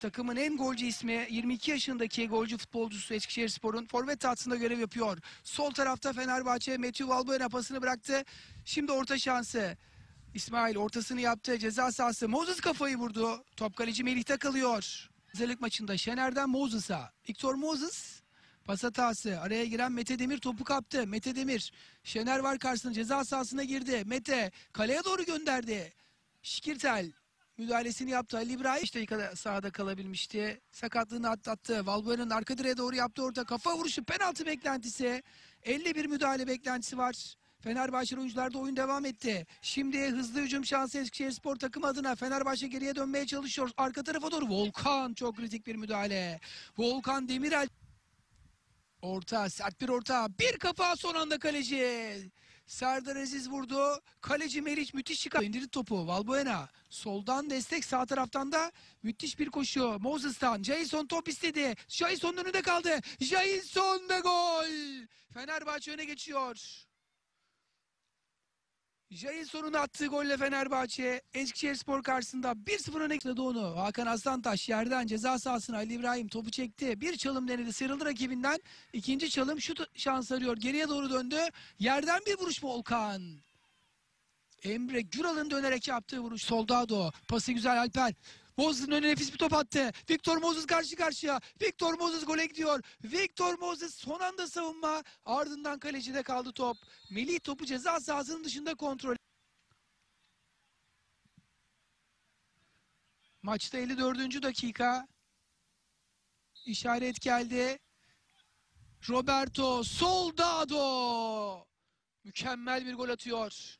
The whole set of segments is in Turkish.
Takımın en golcü ismi 22 yaşındaki golcü futbolcusu Eskişehirspor'un forvet hattında görev yapıyor. Sol tarafta Fenerbahçe Matthew Valbuena pasını bıraktı. Şimdi orta şansı. İsmail ortasını yaptı. Ceza sahası. Moses kafayı vurdu. Top kaleci Melih'te kalıyor. Hazırlık maçında Şener'den Moses'a. Victor Moses pas hatası. Araya giren Mete Demir topu kaptı. Mete Demir. Şener var karşısında ceza sahasına girdi. Mete kaleye doğru gönderdi. Şikirtel müdahalesini yaptı. Ali İbrahim 5 dakikada sahada kalabilmişti. Sakatlığını atlattı. Valbuena'nın arka direğe doğru yaptı orta. Kafa vuruşu penaltı beklentisi. 51 müdahale beklentisi var. Fenerbahçe oyuncularda oyun devam etti. Şimdi hızlı hücum şansı Eskişehirspor takım adına Fenerbahçe geriye dönmeye çalışıyor. Arka tarafa doğru Volkan çok kritik bir müdahale. Volkan Demirel Orta, sert bir orta. Bir kafa son anda kaleci. Serdar Aziz vurdu. Kaleci Meriç müthiş çıkar. İndirdi topu. Valbuena. Soldan destek sağ taraftan da müthiş bir koşu. Moses'tan. Jason top istedi. Jason'un önünde kaldı. Jason ve gol. Fenerbahçe öne geçiyor. Jason'un attığı golle Fenerbahçe Eskişehirspor karşısında 1-0 öne geçti onu. Hakan Aslantaş yerden ceza sahasına Ali İbrahim topu çekti. Bir çalım denedi sıyrıldı rakibinden. İkinci çalım şut şans arıyor. Geriye doğru döndü. Yerden bir vuruş Volkan. Emre Güral'ın dönerek yaptığı vuruş. Soldado. Pası güzel Alper. Moses'ın önüne nefis bir top attı. Victor Moses karşı karşıya. Victor Moses gole gidiyor. Victor Moses son anda savunma. Ardından kalecide kaldı top. Melih topu ceza sahasının dışında kontrol. Maçta 54. dakika. İşaret geldi. Roberto Soldado. Mükemmel bir gol atıyor.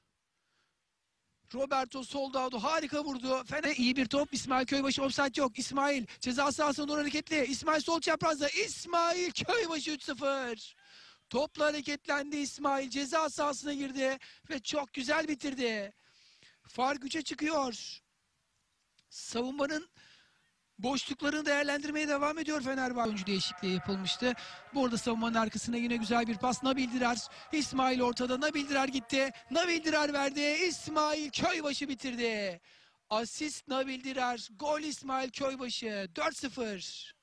Roberto Soldado harika vurdu. Fena iyi bir top. İsmail Köybaşı offside yok. İsmail ceza sahasına doğru hareketli. İsmail sol çaprazda. İsmail Köybaşı 3-0. Topla hareketlendi İsmail. Ceza sahasına girdi ve çok güzel bitirdi. Fark 3'e çıkıyor. Savunmanın boşluklarını değerlendirmeye devam ediyor Fenerbahçe. Oyuncu değişikliği yapılmıştı. Bu arada savunmanın arkasına yine güzel bir pas. Nabil Dirar. İsmail ortada. Nabil Dirar gitti. Nabil Dirar verdi. İsmail Köybaşı bitirdi. Asist Nabil Dirar. Gol İsmail Köybaşı. 4-0.